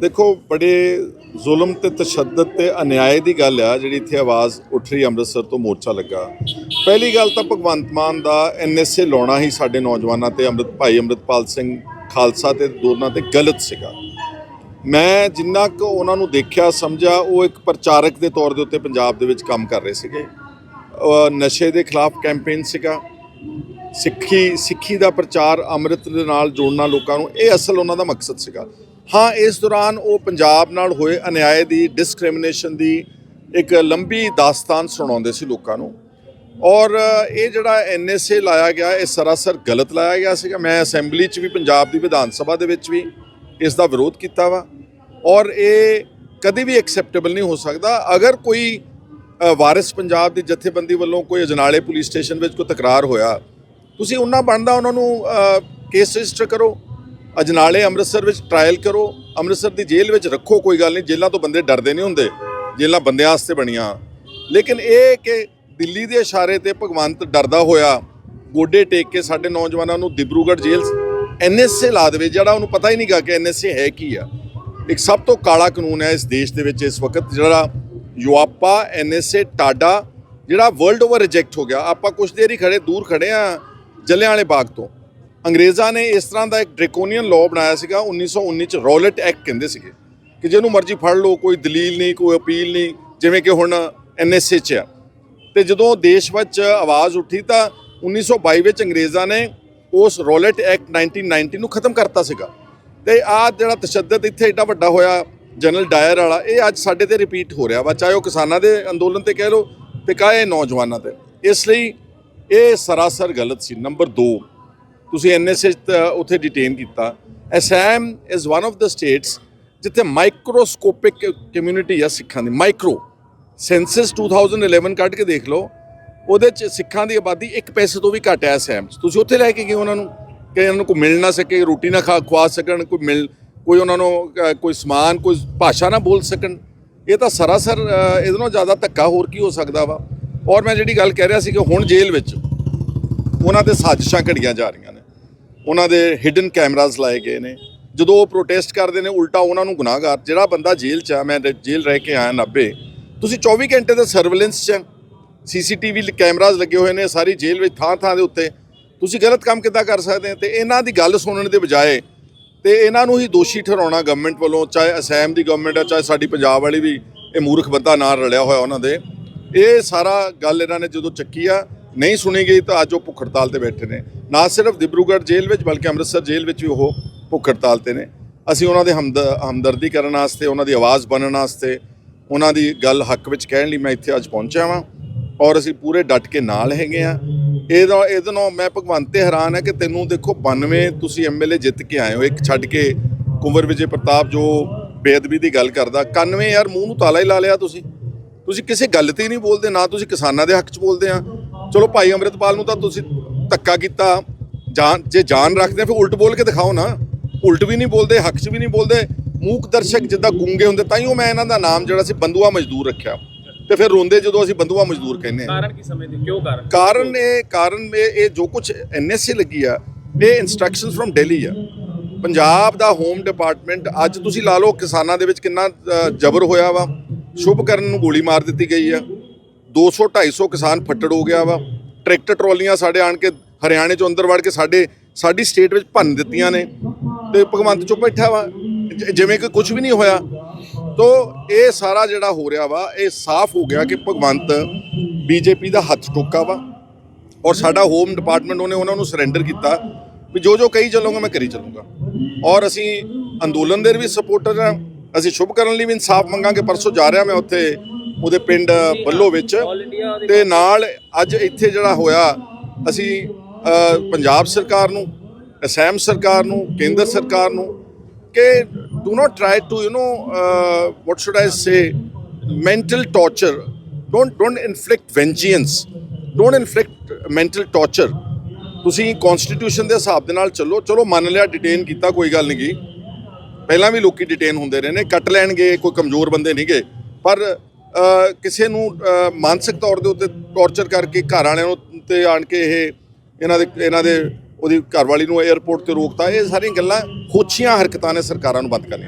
ਦੇਖੋ, ਬੜੇ ਜ਼ੁਲਮ ਤੇ ਤਸ਼ੱਦਦ ਤੇ ਅਨਿਆਏ ਦੀ ਗੱਲ ਆ, ਜਿਹੜੀ ਇੱਥੇ ਆਵਾਜ਼ ਉੱਠ ਰਹੀ ਅੰਮ੍ਰਿਤਸਰ ਤੋਂ ਮੋਰਚਾ ਲੱਗਾ। ਪਹਿਲੀ ਗੱਲ ਤਾਂ ਭਗਵੰਤ ਮਾਨ ਦਾ ਐਨਐਸਏ ਲਾਉਣਾ ਹੀ ਸਾਡੇ ਨੌਜਵਾਨਾਂ ਤੇ ਅੰਮ੍ਰਿਤ, ਭਾਈ ਅੰਮ੍ਰਿਤਪਾਲ ਸਿੰਘ ਖਾਲਸਾ ਤੇ ਦੋਨਾਂ ਤੇ ਗਲਤ ਸੀਗਾ। ਮੈਂ ਜਿੰਨਾ ਕੁ ਉਹਨਾਂ ਨੂੰ ਦੇਖਿਆ, ਸਮਝਿਆ, ਉਹ ਇੱਕ ਪ੍ਰਚਾਰਕ ਦੇ ਤੌਰ ਦੇ ਉੱਤੇ ਪੰਜਾਬ ਦੇ ਵਿੱਚ ਕੰਮ ਕਰ ਰਹੇ ਸੀਗੇ। ਨਸ਼ੇ ਦੇ ਖਿਲਾਫ ਕੈਂਪੇਨ ਸੀਗਾ। ਸਿੱਖੀ ਸਿੱਖੀ ਦਾ ਪ੍ਰਚਾਰ ਅੰਮ੍ਰਿਤ ਦੇ ਨਾਲ ਜੋੜਨਾ ਲੋਕਾਂ ਨੂੰ, ਇਹ ਅਸਲ ਉਹਨਾਂ ਦਾ ਮਕਸਦ ਸੀਗਾ। ਹਾਂ, ਇਸ ਦੌਰਾਨ ਉਹ ਪੰਜਾਬ ਨਾਲ ਹੋਏ ਅਨਿਆਏ ਦੀ ਡਿਸਕ੍ਰਿਮੀਨੇਸ਼ਨ ਦੀ ਇੱਕ ਲੰਬੀ ਦਾਸਤਾਨ ਸੁਣਾਉਂਦੇ ਸੀ ਲੋਕਾਂ ਨੂੰ। ਔਰ ਇਹ ਜਿਹੜਾ ਐਨਐਸਏ ਲਾਇਆ ਗਿਆ, ਇਹ ਸਰਾਸਰ ਗਲਤ ਲਾਇਆ ਗਿਆ ਸੀਗਾ। ਮੈਂ ਅਸੈਂਬਲੀ 'ਚ ਵੀ, ਪੰਜਾਬ ਦੀ ਵਿਧਾਨ ਸਭਾ ਦੇ ਵਿੱਚ ਵੀ ਇਸ ਦਾ ਵਿਰੋਧ ਕੀਤਾ ਵਾ। ਔਰ ਇਹ ਕਦੀ ਵੀ ਐਕਸੈਪਟੇਬਲ ਨਹੀਂ ਹੋ ਸਕਦਾ। ਅਗਰ ਕੋਈ ਵਾਰਿਸ ਪੰਜਾਬ ਦੀ ਜਥੇਬੰਦੀ ਵੱਲੋਂ ਕੋਈ ਅਜਨਾਲੇ ਪੁਲਿਸ ਸਟੇਸ਼ਨ ਵਿੱਚ ਕੋਈ ਤਕਰਾਰ ਹੋਇਆ, ਤੁਸੀਂ ਉਹਨਾਂ ਬਣਦਾ, ਉਹਨਾਂ ਨੂੰ ਕੇਸ ਰਜਿਸਟਰ ਕਰੋ। ਅਜਨਾਲੇ ਅੰਮ੍ਰਿਤਸਰ ਵਿੱਚ ਟ੍ਰਾਇਲ ਕਰੋ, ਅੰਮ੍ਰਿਤਸਰ ਦੀ ਜੇਲ੍ਹ ਵਿੱਚ ਰੱਖੋ, ਕੋਈ ਗੱਲ ਨਹੀਂ, ਜੇਲ੍ਹਾਂ ਤੋਂ ਬੰਦੇ ਡਰਦੇ ਨਹੀਂ ਹੁੰਦੇ, ਜੇਲ੍ਹਾਂ ਬੰਦਿਆਂ ਵਾਸਤੇ ਬਣੀਆਂ। ਲੇਕਿਨ ਇਹ ਕਿ ਦਿੱਲੀ ਦੇ ਇਸ਼ਾਰੇ ਤੇ ਭਗਵੰਤ ਡਰਦਾ ਹੋਇਆ, ਗੋਡੇ ਟੇਕ ਕੇ ਸਾਡੇ ਨੌਜਵਾਨਾਂ ਨੂੰ ਦਿਬਰੂਗੜ੍ਹ ਜੇਲ੍ਹ ਐਨਐਸਏ ਲਾ ਦੇਵੇ, ਜਿਹੜਾ ਉਹਨੂੰ ਪਤਾ ਹੀ ਨਹੀਂਗਾ ਕਿ ਐਨਐਸਏ ਹੈ ਕੀ ਆ। ਇੱਕ ਸਭ ਤੋਂ ਕਾਲਾ ਕਾਨੂੰਨ ਹੈ ਇਸ ਦੇਸ਼ ਦੇ ਵਿੱਚ ਇਸ ਵਕਤ, ਜਿਹੜਾ ਯੂਆਪਾ ਐਨਐਸਏ ਟਾਡਾ, ਜਿਹੜਾ ਵਰਲਡ ਓਵਰ ਰਿਜੈਕਟ ਹੋ ਗਿਆ। ਆਪਾਂ ਕੁਝ ਦੇਰ ਹੀ ਖੜੇ, ਦੂਰ ਖੜੇ ਆ ਜਲਿਆਂ ਵਾਲੇ ਬਾਗ ਤੋਂ। ਅੰਗਰੇਜ਼ਾਂ ਨੇ ਇਸ ਤਰ੍ਹਾਂ ਦਾ ਇੱਕ ਡ੍ਰੈਕੋਨੀਅਨ ਲਾਅ ਬਣਾਇਆ ਸੀਗਾ 1919 ਚ ਰੌਲਟ ਐਕਟ ਕਹਿੰਦੇ ਸੀਗੇ ਕਿ ਜਿਹਨੂੰ ਮਰਜ਼ੀ ਫੜ ਲਓ, ਕੋਈ ਦਲੀਲ ਨਹੀਂ, ਕੋਈ ਅਪੀਲ ਨਹੀਂ, ਜਿਵੇਂ ਕਿ ਹੁਣ ਐਨਐਸਏ ਚ ਆ। ਤੇ ਜਦੋਂ ਦੇਸ਼ ਵਿੱਚ ਆਵਾਜ਼ ਉੱਠੀ ਤਾਂ 1922 ਵਿੱਚ ਅੰਗਰੇਜ਼ਾਂ ਨੇ ਉਸ ਰੌਲਟ ਐਕਟ 1990 ਨੂੰ ਖਤਮ ਕਰਤਾ ਸੀਗਾ। ਤੇ ਆ ਜਿਹੜਾ ਤਸ਼ੱਦਦ ਇੱਥੇ ਏਡਾ ਵੱਡਾ ਹੋਇਆ, ਜਨਰਲ ਡਾਇਰ ਵਾਲਾ, ਇਹ ਅੱਜ ਸਾਡੇ ਤੇ ਰਿਪੀਟ ਹੋ ਰਿਹਾ ਵਾ, ਚਾਹੇ ਉਹ ਕਿਸਾਨਾਂ ਦੇ ਅੰਦੋਲਨ ਤੇ ਕਹਿ ਲਓ ਤੇ ਕਾਹੇ ਨੌਜਵਾਨਾਂ ਤੇ। ਇਸ ਲਈ ਇਹ ਸਰਾਸਰ ਗਲਤ ਸੀ ਨੰਬਰ 2 ਤੁਸੀਂ ਐਨਐਸਏ ਉੱਥੇ ਡਿਟੇਨ ਕੀਤਾ। Assam is one of the states ਜਿੱਥੇ ਮਾਈਕਰੋਸਕੋਪਿਕ ਕਮਿਊਨਿਟੀ ਆ ਸਿੱਖਾਂ ਦੀ ਮਾਈਕਰੋ ਸੈਂਸਸ 2011 ਕੱਢ ਕੇ ਦੇਖ ਲਓ, ਉਹਦੇ ਚ ਸਿੱਖਾਂ ਦੀ ਆਬਾਦੀ ਇੱਕ ਪੈਸੇ ਤੋਂ ਵੀ ਘੱਟ ਹੈ ਅਸੈਮ 'ਚ। ਤੁਸੀਂ ਉੱਥੇ ਲੈ ਕੇ ਗਏ ਉਹਨਾਂ ਨੂੰ, ਕਿ ਇਹਨਾਂ ਨੂੰ ਕੋਈ ਮਿਲ ਨਾ ਸਕੇ, ਰੋਟੀ ਨਾ ਖਾ, ਖਵਾ ਸਕਣ, ਕੋਈ ਮਿਲ, ਕੋਈ ਉਹਨਾਂ ਨੂੰ ਕੋਈ ਸਮਾਨ, ਕੋਈ ਭਾਸ਼ਾ ਨਾ ਬੋਲ ਸਕਣ। ਇਹ ਤਾਂ ਸਰਾਸਰ ਇਹਦੇ ਨਾਲੋਂ ਜ਼ਿਆਦਾ ਧੱਕਾ ਹੋਰ ਕੀ ਹੋ ਸਕਦਾ ਵਾ। ਔਰ ਮੈਂ ਜਿਹੜੀ ਗੱਲ ਕਹਿ ਰਿਹਾ ਸੀ ਕਿ ਹੁਣ ਜੇਲ੍ਹ ਵਿੱਚ ਉਹਨਾਂ ਦੇ ਸਾਜ਼ਿਸ਼ਾਂ ਘੜੀਆਂ ਜਾ ਰਹੀਆਂ ਨੇ। ਉਹਨਾਂ ਦੇ ਹਿਡਨ ਕੈਮਰਾਜ਼ ਲਾਏ ਗਏ ਨੇ। ਜਦੋਂ ਉਹ ਪ੍ਰੋਟੈਸਟ ਕਰਦੇ ਨੇ, ਉਲਟਾ ਉਹਨਾਂ ਨੂੰ ਗੁਨਾਹਗਾਰ, ਜਿਹੜਾ ਬੰਦਾ ਜੇਲ੍ਹ 'ਚ ਆ, ਮੈਂ ਜੇਲ੍ਹ ਰਹਿ ਕੇ ਆਇਆ 90 ਤੁਸੀਂ 24 ਘੰਟੇ ਦਾ ਸਰਵੇਲੈਂਸ 'ਚ ਸੀਸੀਟੀਵੀ ਕੈਮਰਾਜ਼ ਲੱਗੇ ਹੋਏ ਨੇ, ਸਾਰੀ ਜੇਲ੍ਹ ਵਿੱਚ ਥਾਂ ਥਾਂ ਦੇ ਉੱਤੇ। ਤੁਸੀਂ ਗਲਤ ਕੰਮ ਕਿੱਦਾਂ ਕਰ ਸਕਦੇ ਹੋ? ਤੇ ਇਹਨਾਂ ਦੀ ਗੱਲ ਸੁਣਨ ਦੇ ਬਜਾਏ, ਤੇ ਇਹਨਾਂ ਨੂੰ ਹੀ ਦੋਸ਼ੀ ਠਹਿਰਾਉਣਾ ਗਵਰਨਮੈਂਟ ਵੱਲੋਂ, ਚਾਹੇ ਅਸੈਮ ਦੀ ਗਵਰਨਮੈਂਟ ਆ, ਚਾਹੇ ਸਾਡੀ ਪੰਜਾਬ ਵਾਲੀ ਵੀ ਇਹ ਮੂਰਖ ਬੰਦਾ ਨਾਲ ਰਲਿਆ ਹੋਇਆ ਉਹਨਾਂ ਦੇ। ਇਹ ਸਾਰਾ ਗੱਲ ਇਹਨਾਂ ਨੇ ਜਦੋਂ ਚੱਕੀ ਆ ਨਹੀਂ ਸੁਣੀ ਗਈ ਤਾਂ ਅੱਜ ਉਹ ਭੁੱਖ ਹੜਤਾਲ ਤੇ ਬੈਠੇ ਨੇ। ਨਾ ਸਿਰਫ ਦਿਬਰੂਗੜ੍ਹ ਜੇਲ੍ਹ ਵਿੱਚ ਬਲਕਿ ਅੰਮ੍ਰਿਤਸਰ ਜੇਲ੍ਹ ਵਿੱਚ ਵੀ ਉਹ ਭੁੱਖ ਹੜਤਾਲ ਤੇ ਨੇ। ਅਸੀਂ ਉਹਨਾਂ ਦੇ ਹਮਦ, ਹਮਦਰਦੀ ਕਰਨ ਵਾਸਤੇ, ਉਹਨਾਂ ਦੀ ਆਵਾਜ਼ ਬਣਨ ਵਾਸਤੇ, ਉਹਨਾਂ ਦੀ ਗੱਲ ਹੱਕ ਵਿੱਚ ਕਹਿਣ ਲਈ ਮੈਂ ਇੱਥੇ ਅੱਜ ਪਹੁੰਚਿਆ ਵਾਂ ਔਰ ਅਸੀਂ ਪੂਰੇ ਡਟ ਕੇ ਨਾਲ ਹੈਗੇ ਆ। ਇਹਦਾ ਇਹਦੇ ਨਾਲ ਮੈਂ ਭਗਵੰਤ ਤੇ ਹੈਰਾਨ ਹੈ ਕਿ ਤੈਨੂੰ ਦੇਖੋ 92 ਤੁਸੀਂ ਐਮਐਲਏ ਜਿੱਤ ਕੇ ਆਏ ਹੋ, ਇੱਕ ਛੱਡ ਕੇ ਕੁੰਵਰ ਵਿਜੇ ਪ੍ਰਤਾਪ ਜੋ ਬੇਅਦਬੀ ਦੀ ਗੱਲ ਕਰਦਾ 91 ਯਾਰ ਮੂੰਹ ਨੂੰ ਤਾਲਾ ਹੀ ਲਾ ਲਿਆ ਤੁਸੀਂ। ਤੁਸੀਂ ਕਿਸੇ ਗੱਲ ਤੇ ਹੀ ਨਹੀਂ ਬੋਲਦੇ, ਨਾ ਤੁਸੀਂ ਕਿਸਾਨਾਂ ਦੇ ਹੱਕ 'ਚ ਬੋਲਦੇ ਆ। ਚਲੋ ਭਾਈ ਅੰਮ੍ਰਿਤਪਾਲ ਨੂੰ ਤਾਂ ਤੁਸੀਂ ਧੱਕਾ ਕੀਤਾ। ਜਾਨ ਜੇ ਜਾਨ ਰੱਖਦੇ ਫਿਰ ਉਲਟ ਬੋਲ ਕੇ ਦਿਖਾਓ ਨਾ। ਉਲਟ ਵੀ ਨਹੀਂ ਬੋਲਦੇ ਹੱਕ 'ਚ ਵੀ ਨਹੀਂ ਬੋਲਦੇ। ਮੂਕ ਦਰਸ਼ਕ ਜਿੱਦਾਂ ਗੂੰਗੇ ਹੁੰਦੇ ਤਾਂ ਹੀ ਉਹ ਮੈਂ ਇਹਨਾਂ ਦਾ ਨਾਮ ਜਿਹੜਾ ਸੀ ਬੰਦੂਆ ਮਜ਼ਦੂਰ ਰੱਖਿਆ। ਤੇ ਫਿਰ ਰੋਂਦੇ ਜਦੋਂ ਅਸੀਂ ਬੰਦੂਆ ਮਜ਼ਦੂਰ ਕਹਿੰਦੇ ਆ ਕਾਰਨ ਕੀ ਸਮਝਦੇ ਕਿਉਂ ਕਾਰਨ? ਕਾਰਨ ਇਹ ਕਾਰਨ ਇਹ ਇਹ ਜੋ ਕੁਝ ਐਨਐਸਏ ਲੱਗੀ ਆ ਇਹ ਇਨਸਟਰਕਸ਼ਨਸ ਫਰਮ ਦਿੱਲੀ ਆ। ਪੰਜਾਬ ਦਾ ਹੋਮ ਡਿਪਾਰਟਮੈਂਟ ਅੱਜ ਤੁਸੀਂ ਲਾ ਲਓ ਕਿਸਾਨਾਂ ਦੇ ਵਿੱਚ ਕਿੰਨਾ ਜ਼ਬਰ ਹੋਇਆ ਵਾ। ਸ਼ੁਭਕਰਨ ਨੂੰ ਗੋਲੀ ਮਾਰ ਦਿੱਤੀ ਗਈ ਆ। 200 250 ਕਿਸਾਨ ਫੱਟੜ ਹੋ ਗਿਆ ਵਾ। ਟਰੈਕਟਰ ਟਰਾਲੀਆਂ ਸਾਡੇ ਆਣ ਕੇ ਹਰਿਆਣੇ ਚੋਂ ਅੰਦਰ ਵੜ ਕੇ ਸਾਡੇ, ਸਾਡੀ ਸਟੇਟ ਵਿੱਚ ਭੰਨ ਦਿੱਤੀਆਂ ਨੇ। ਤੇ ਭਗਵੰਤ ਚੁੱਪ ਬੈਠਾ ਵਾ। ਜਿਵੇਂ ਕਿ ਕੁਝ ਵੀ ਨਹੀਂ ਹੋਇਆ। ਤੋ ਇਹ ਸਾਰਾ ਜਿਹੜਾ ਹੋ ਰਿਹਾ ਵਾ, ਇਹ ਸਾਫ਼ ਹੋ ਗਿਆ ਕਿ ਭਗਵੰਤ ਬੀਜੇਪੀ ਦਾ ਹੱਥ ਟੋਕਾ ਵਾ। ਔਰ ਸਾਡਾ ਹੋਮ ਡਿਪਾਰਟਮੈਂਟ ਉਹਨੇ ਉਹਨਾਂ ਨੂੰ ਸਰੈਂਡਰ ਕੀਤਾ। ਵੀ ਜੋ ਜੋ ਕਹੀ ਚੱਲੂਗਾ, ਮੈਂ ਕਰੀ ਚੱਲੂਗਾ। ਔਰ ਅਸੀਂ ਅੰਦੋਲਨ ਦੇ ਵੀ ਸਪੋਰਟਰ ਆ। ਅਸੀਂ ਸ਼ੁਭ ਕਰਨ ਲਈ ਵੀ ਇਨਸਾਫ ਮੰਗਾਂਗੇ। ਪਰਸੋਂ ਜਾ ਰਿਹਾ ਮੈਂ ਉੱਥੇ ਉਹਦੇ ਪਿੰਡ ਬੱਲੋ ਵਿੱਚ ਆਲ ਤੇ ਨਾਲ ਅੱਜ ਇੱਥੇ ਜਿਹੜਾ ਹੋਇਆ, ਅਸੀਂ ਪੰਜਾਬ ਸਰਕਾਰ ਨੂੰ ਅਸੈਮ ਸਰਕਾਰ ਨੂੰ, ਕੇਂਦਰ ਸਰਕਾਰ ਨੂੰ ਕਿ do not try to you know what should I say mental torture don't don't inflict vengeance don't inflict mental torture ਤੁਸੀਂ ਕਨਸਟੀਟਿਊਸ਼ਨ ਦੇ ਹਿਸਾਬ ਦੇ ਨਾਲ ਚੱਲੋ। ਚਲੋ, ਮੰਨ ਲਿਆ ਡਿਟੇਨ ਕੀਤਾ, ਕੋਈ ਗੱਲ ਨਹੀਂ ਗੀ। ਪਹਿਲਾਂ ਵੀ ਲੋਕੀ ਡਿਟੇਨ ਹੁੰਦੇ ਰਹੇ ਨੇ। ਕੱਟ ਲੈਣਗੇ, ਕੋਈ ਕਮਜ਼ੋਰ ਬੰਦੇ ਨਹੀਂਗੇ ਪਰ ਕਿਸੇ ਨੂੰ ਮਾਨਸਿਕ ਤੌਰ ਦੇ ਉੱਤੇ ਟੌਰਚਰ ਕਰਕੇ ਘਰ ਵਾਲਿਆਂ ਨੂੰ ਤੇ ਆਣ ਕੇ ਇਹ ਇਹਨਾਂ ਦੇ ਇਹਨਾਂ ਦੇ ਉਹਦੀ ਘਰਵਾਲੀ ਨੂੰ 에ਅਰਪੋਰਟ ਤੇ ਰੋਕਤਾ, ਇਹ ਸਾਰੀਆਂ ਗੱਲਾਂ ਖੋਛੀਆਂ ਹਰਕਤਾਂ ਨੇ ਸਰਕਾਰਾਂ ਨੂੰ ਬੰਦ ਕਰਨੀਆਂ।